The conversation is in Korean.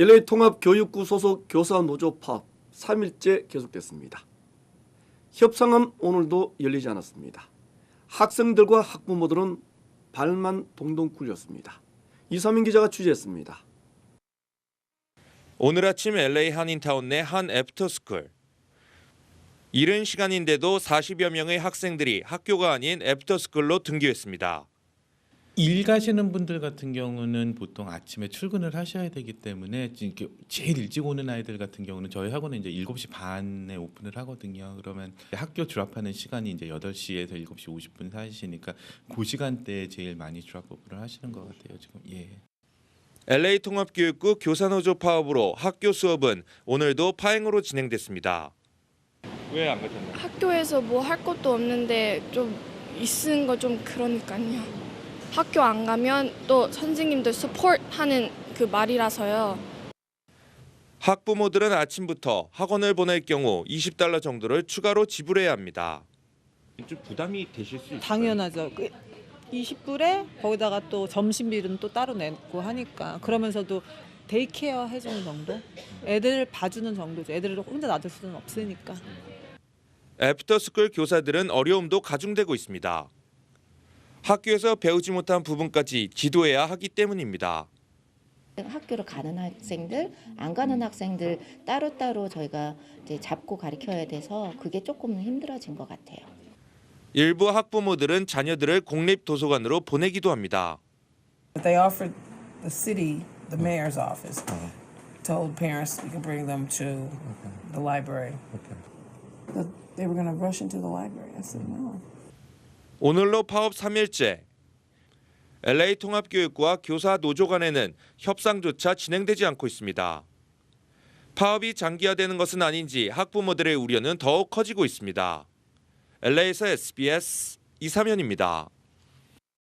LA 통합교육구 소속 교사 노조 파업 3일째 계속됐습니다. 협상은 오늘도 열리지 않았습니다. 학생들과 학부모들은 발만 동동 굴렸습니다. 이사민 기자가 취재했습니다. 오늘 아침 LA 한인타운 내 한 애프터스쿨. 이른 시간인데도 40여 명의 학생들이 학교가 아닌 애프터스쿨로 등교했습니다. 일 가시는 분들 같은 경우는 보통 아침에 출근을 하셔야 되기 때문에 이렇게 제일 일찍 오는 아이들 같은 경우는 저희 학원은 이제 7시 반에 오픈을 하거든요. 그러면 학교 졸업하는 시간이 이제 8시에서 7시 50분 사이시니까 그 시간대에 제일 많이 드랍오프를 하시는 것 같아요. 지금 예. LA 통합교육구 교사노조 파업으로 학교 수업은 오늘도 파행으로 진행됐습니다. 왜 안 가셨나요? 학교에서 뭐 할 것도 없는데 좀 있는 거 좀 그러니까요. 학교 안 가면 또 선생님들 서포트 하는 그 말이라서요. 학부모들은 아침부터 학원을 보낼 경우 20달러 정도를 추가로 지불해야 합니다. 좀 부담이 되실 수 있어요. 당연하죠. 그 20불에 거기다가 또 점심비는 또 따로 내고 하니까 그러면서도 데이케어 해주는 정도? 애들 봐주는 정도죠. 애들을 혼자 놔둘 수는 없으니까. 애프터스쿨 교사들은 어려움도 가중되고 있습니다. 학교에서 배우지 못한 부분까지 지도해야 하기 때문입니다. 학교를 가는 학생들, 안 가는 학생들 따로따로 저희가 이제 잡고 가르쳐야 돼서 그게 조금 힘들어진 것 같아요. 일부 학부모들은 자녀들을 공립 도서관으로 보내기도 합니다. They offered the city, the mayor's office, told parents we could bring them to the library. They were going to rush into the library. I said no. 오늘로 파업 3일째. LA 통합교육과 교사 노조 간에는 협상조차 진행되지 않고 있습니다. 파업이 장기화되는 것은 아닌지 학부모들의 우려는 더욱 커지고 있습니다. LA에서 SBS 이사면입니다.